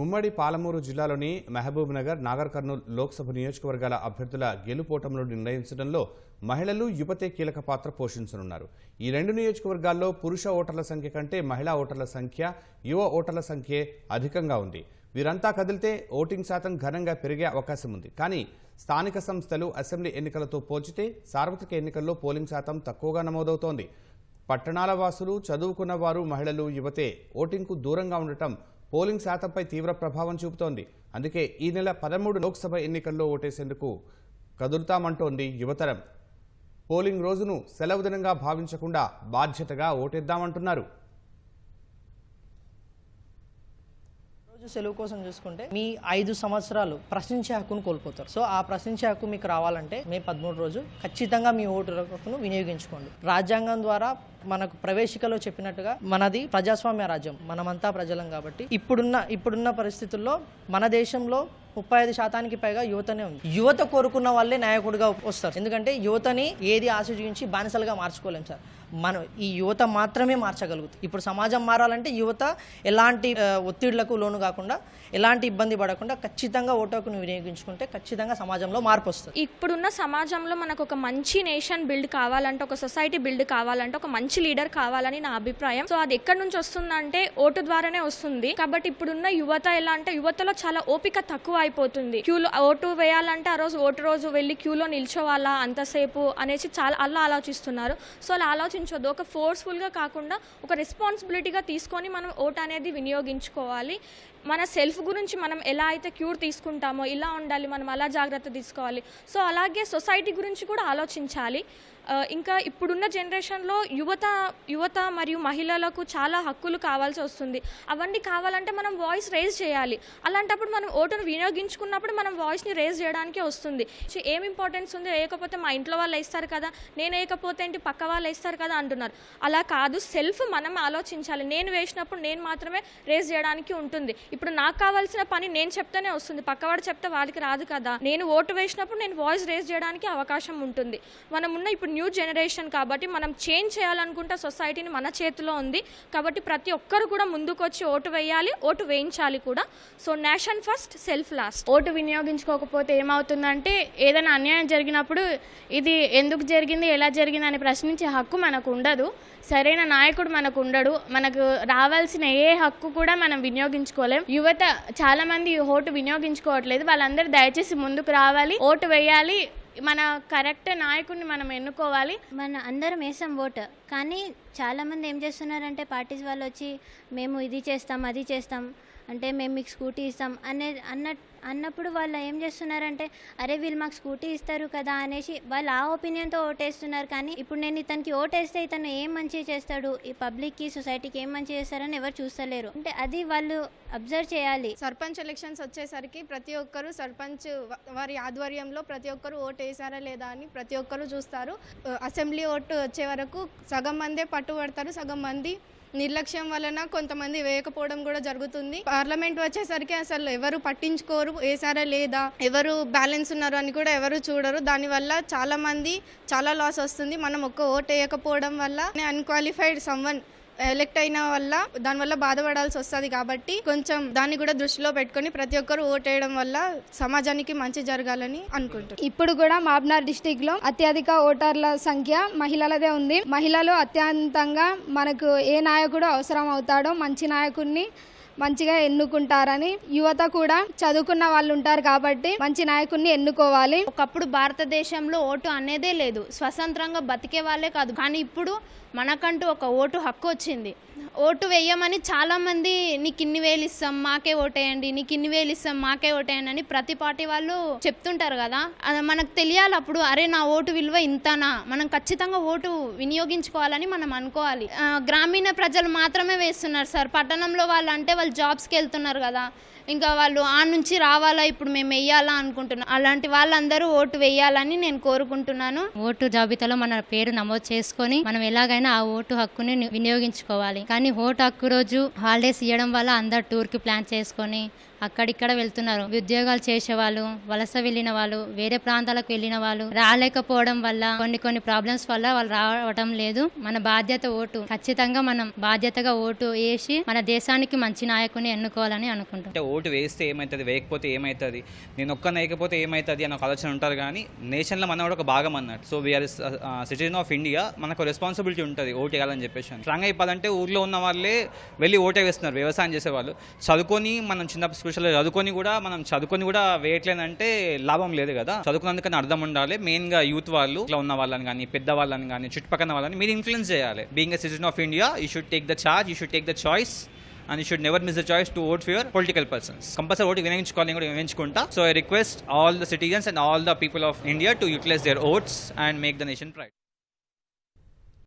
ఉమ్మడి పాలమూరు జిల్లాలోని మహబూబ్ నగర్ నాగర్ కర్నూలు లోక్సభ నియోజకవర్గాల అభ్యర్థుల గెలుపోటములు నిర్ణయించడంలో మహిళలు యువతే కీలక పాత్ర పోషించనున్నారు. ఈ రెండు నియోజకవర్గాల్లో పురుష ఓటర్ల సంఖ్య కంటే మహిళా ఓటర్ల సంఖ్య యువ ఓటర్ల సంఖ్యే అధికంగా ఉంది. వీరంతా కదిలితే ఓటింగ్ శాతం ఘనంగా పెరిగే అవకాశం ఉంది. కానీ స్థానిక సంస్థలు అసెంబ్లీ ఎన్నికలతో పోల్చితే సార్వత్రిక ఎన్నికల్లో పోలింగ్ శాతం తక్కువగా నమోదవుతోంది. పట్టణాల వాసులు చదువుకున్న వారు మహిళలు యువతే ఓటింగ్కు దూరంగా ఉండటం పోలింగ్ శాతంపై తీవ్ర ప్రభావం చూపుతోంది. అందుకే ఈ నెల పదమూడు లోక్సభ ఎన్నికల్లో ఓటేసేందుకు కదులుతామంటోంది యువతరం. పోలింగ్ రోజును సెలవు దినంగా భావించకుండా బాధ్యతగా ఓటేద్దామంటున్నారు. రోజు సెలవు కోసం చూసుకుంటే మీ ఐదు సంవత్సరాలు ప్రశ్నించే హక్కును కోల్పోతారు. సో ఆ ప్రశ్నించే హక్కు మీకు రావాలంటే మే పదమూడు రోజు ఖచ్చితంగా మీ ఓటు హక్కును వినియోగించుకోండి. రాజ్యాంగం ద్వారా మనకు ప్రవేశికలో చెప్పినట్టుగా మనది ప్రజాస్వామ్య రాజ్యం మనమంతా ప్రజలం కాబట్టి. ఇప్పుడున్న ఇప్పుడున్న పరిస్థితుల్లో మన దేశంలో ముప్పై ఐదు శాతానికి పైగా యువతనే ఉంది. యువత కోరుకున్న వాళ్ళే నాయకుడిగా వస్తారు. ఎందుకంటే యువతని ఏది ఆశ చూపించి బానిసలుగా మార్చుకోలేం సార్. మనం ఈ యువత మాత్రమే మార్చగలుగుతుంది. ఇప్పుడు సమాజం మారాలంటే యువత ఎలాంటి ఒత్తిళ్ళకు లోను కాకుండా ఎలాంటి ఇబ్బంది పడకుండా ఖచ్చితంగా ఓటోకును వినియోగించుకుంటే ఖచ్చితంగా సమాజంలో మార్పు వస్తుంది. ఇప్పుడున్న సమాజంలో మనకు ఒక మంచి నేషన్ బిల్డ్ కావాలంటే ఒక సొసైటీ బిల్డ్ కావాలంటే ఒక మంచి లీడర్ కావాలని నా అభిప్రాయం. సో అది ఎక్కడి నుంచి వస్తుందంటే ఓటు ద్వారానే వస్తుంది. కాబట్టి ఇప్పుడున్న యువత ఎలా అంటే యువతలో చాలా ఓపిక తక్కువ అయిపోతుంది. క్యూలో ఓటు వేయాలంటే ఆ రోజు ఓటు రోజు వెళ్ళి క్యూలో నిల్చోవాలా అంతసేపు అనేసి చాలా అలా ఆలోచిస్తున్నారు. సో అలా ఆలోచించొద్దు. ఒక ఫోర్స్ఫుల్గా కాకుండా ఒక రెస్పాన్సిబిలిటీగా తీసుకొని మనం ఓటు అనేది వినియోగించుకోవాలి. మన సెల్ఫ్ గురించి మనం ఎలా అయితే క్యూర్ తీసుకుంటామో ఇలా ఉండాలి మనం అలా జాగ్రత్త తీసుకోవాలి. సో అలాగే సొసైటీ గురించి కూడా ఆలోచించాలి. ఇంకా ఇప్పుడున్న జనరేషన్లో యువత యువత మరియు మహిళలకు చాలా హక్కులు కావాల్సి వస్తుంది. అవన్నీ కావాలంటే మనం వాయిస్ రేజ్ చేయాలి. అలాంటప్పుడు మనం ఓటును వినియోగించుకున్నప్పుడు మనం వాయిస్ని రేజ్ చేయడానికి వస్తుంది. సో ఏం ఇంపార్టెన్స్ ఉంది? వేయకపోతే మా ఇంట్లో వాళ్ళు వేస్తారు కదా నేను వేయకపోతే ఏంటి? పక్క వాళ్ళు వేస్తారు కదా అంటున్నారు. అలా కాదు సెల్ఫ్ మనం ఆలోచించాలి. నేను వేసినప్పుడు నేను మాత్రమే రేజ్ చేయడానికి ఉంటుంది. ఇప్పుడు నాకు కావాల్సిన పని నేను చెప్తేనే వస్తుంది. పక్కవాడు చెప్తే వాళ్ళకి రాదు కదా. నేను ఓటు వేసినప్పుడు నేను వాయిస్ రేజ్ చేయడానికి అవకాశం ఉంటుంది. మనం ఉన్న ఇప్పుడు న్యూ జనరేషన్ కాబట్టి మనం చేంజ్ చేయాలనుకుంటే సొసైటీని మన చేతిలో ఉంది. కాబట్టి ప్రతి ఒక్కరు కూడా ముందుకొచ్చి ఓటు వేయాలి ఓటు వేయించాలి కూడా. So nation first self last. Vote వినియోగించుకోకపోతే ఏమవుతుందంటే ఏదైనా అన్యాయం జరిగినప్పుడు ఇది ఎందుకు జరిగింది ఎలా జరిగింది అని ప్రశ్నించే హక్కు మనకు ఉండదు. సరైన నాయకుడు మనకు ఉండడు. మనకు రావాల్సిన ఏ హక్కు కూడా మనం వినియోగించుకోలేం. యువత చాలా మంది ఓటు వినియోగించుకోవట్లేదు. వాళ్ళందరూ దయచేసి ముందుకు రావాలి. ఓటు వేయాలి. మన కరెక్ట్ నాయకుడిని మనం ఎన్నుకోవాలి. మన అందరం వేసాం ఓట్. కానీ చాలామంది ఏం చేస్తున్నారంటే పార్టీస్ వాళ్ళు వచ్చి మేము ఇది చేస్తాం అది చేస్తాం. అంటే మేము మీకు స్కూటీ ఇస్తాం అనే అన్న అన్నప్పుడు వాళ్ళు ఏం చేస్తున్నారంటే అరే వీళ్ళు మాకు స్కూటీ ఇస్తారు కదా అనేసి వాళ్ళు ఆ ఒపీనియన్తో ఓటేస్తున్నారు. కానీ ఇప్పుడు నేను ఇతనికి ఓటేస్తే ఇతను ఏం మంచి చేస్తాడు? ఈ పబ్లిక్కి సొసైటీకి ఏం మంచి చేస్తారని ఎవరు చూస్తలేరు. అంటే అది వాళ్ళు అబ్జర్వ్ చేయాలి. సర్పంచ్ ఎలక్షన్స్ వచ్చేసరికి ప్రతి ఒక్కరు సర్పంచ్ వారి ఆధ్వర్యంలో ప్రతి ఒక్కరు ఓటు వేసారా లేదా అని ప్రతి ఒక్కరు చూస్తారు. అసెంబ్లీ ఓటు వచ్చే వరకు సగం మందే పట్టుబడతారు సగం మంది నిర్లక్ష్యం వలన కొంతమంది వేయకపోవడం కూడా జరుగుతుంది. పార్లమెంట్ వచ్చేసరికి అసలు ఎవరు పట్టించుకోరు వేసారా లేదా ఎవరు బ్యాలెన్స్ ఉన్నారు అని కూడా ఎవరు చూడరు. దానివల్ల చాలా మంది చాలా లాస్ వస్తుంది. మనం ఒక్క ఓట్ వేయకపోవడం వల్ల అన్క్వాలిఫైడ్ సమ్వన్ ఎలెక్ట్ అయిన వల్ల దానివల్ల బాధపడాల్సి వస్తుంది కాబట్టి కొంచెం దాన్ని కూడా దృష్టిలో పెట్టుకొని ప్రతి ఒక్కరు ఓటేయడం వల్ల సమాజానికి మంచి జరగాలని అనుకుంటున్నాను ఇప్పుడు కూడా మాబ్నార్ డిస్టిక్లో అత్యధిక ఓటర్ల సంఖ్య మహిళలదే ఉంది. మహిళలు అత్యంతంగా మనకు ఏ నాయకుడు అవసరం అవుతాడో మంచి నాయకుడిని మంచిగా ఎన్నుకుంటారని యువత కూడా చదువుకున్న వాళ్ళు ఉంటారు కాబట్టి మంచి నాయకుడిని ఎన్నుకోవాలి. ఒకప్పుడు భారతదేశంలో ఓటు అనేదే లేదు. స్వతంత్రంగా బతికే వాళ్ళే కాదు. కానీ ఇప్పుడు మనకంటూ ఒక ఓటు హక్కు వచ్చింది. ఓటు వేయమని చాలామంది నీకు ఇన్ని వేలు ఇస్తాం మాకే ఓటేయండి నీకు ఇన్ని వేలు ఇస్తాం మాకే ఓటేయండి అని ప్రతి పార్టీ వాళ్ళు చెప్తుంటారు కదా. అది మనకు తెలియాలి అప్పుడు అరే నా ఓటు విలువ ఇంతనా? మనం ఖచ్చితంగా ఓటు వినియోగించుకోవాలని మనం అనుకోవాలి. గ్రామీణ ప్రజలు మాత్రమే వేస్తున్నారు సార్. పట్టణంలో వాళ్ళు అంటే వాళ్ళు జాబ్స్కి వెళ్తున్నారు కదా ఇంకా వాళ్ళు ఆ నుంచి రావాలా ఇప్పుడు మేము వెయ్యాలా అనుకుంటున్నాం అలాంటి వాళ్ళందరూ ఓటు వేయాలని నేను కోరుకుంటున్నాను. ఓటు జాబితాలో మన పేరు నమోదు చేసుకొని మనం ఎలాగైనా ఆ ఓటు హక్కుని వినియోగించుకోవాలి. కానీ ఓటు హక్కు రోజు హాలిడేస్ ఇవ్వడం వల్ల అందరు టూర్కి ప్లాన్ చేసుకొని అక్కడిక్కడ వెళ్తున్నారు. ఉద్యోగాలు చేసే వాళ్ళు వలస వెళ్ళిన వాళ్ళు వేరే ప్రాంతాలకు వెళ్ళిన వాళ్ళు రాలేకపోవడం వల్ల కొన్ని కొన్ని ప్రాబ్లమ్స్ వల్ల వాళ్ళు రావడం లేదు. మన బాధ్యత ఓటు. ఖచ్చితంగా మనం బాధ్యతగా ఓటు వేసి మన దేశానికి మంచి నాయకుని ఎన్నుకోవాలని అనుకుంటాం అంటే ఓటు వేస్తే ఏమవుతుంది వేయకపోతే ఏమవుతుంది నేను ఒక్క వేయకపోతే ఏమవుతుంది అని ఒక ఆలోచన ఉంటారు కానీ నేషన్లో మనం కూడా ఒక భాగం అన్నట్టు. So we are citizen of India మనకు రెస్పాన్సిబిలిటీ ఉంటుంది ఓటు వేయాలని చెప్పేసి స్ట్రాంగ్ అయిపోవాలంటే ఊర్లో ఉన్న వాళ్ళే వెళ్ళి ఓటే వేస్తున్నారు వ్యవసాయం చేసేవాళ్ళు. చదువుకొని మనం చిన్న స్పెషల్ చదువుకొని కూడా మనం చదువుకొని కూడా వేయట్లేదంటే లాభం లేదు కదా. చదువుకున్నందుకని అర్థం ఉండాలి. మెయిన్గా యూత్ వాళ్ళు ఇట్లా ఉన్న వాళ్ళని కానీ పెద్ద వాళ్ళని కానీ చుట్టుపక్కల వాళ్ళని మీరు ఇన్ఫ్లుయెన్స్ చేయాలి. Being citizen of India you should take the charge you should take the choice and you should never miss the choice to vote for your political persons compulsory vote వినియోగించుకోవాలని కూడా వినియోగించుకుంటా. So I request all the citizens and all the people of India to utilize their votes and make the nation pride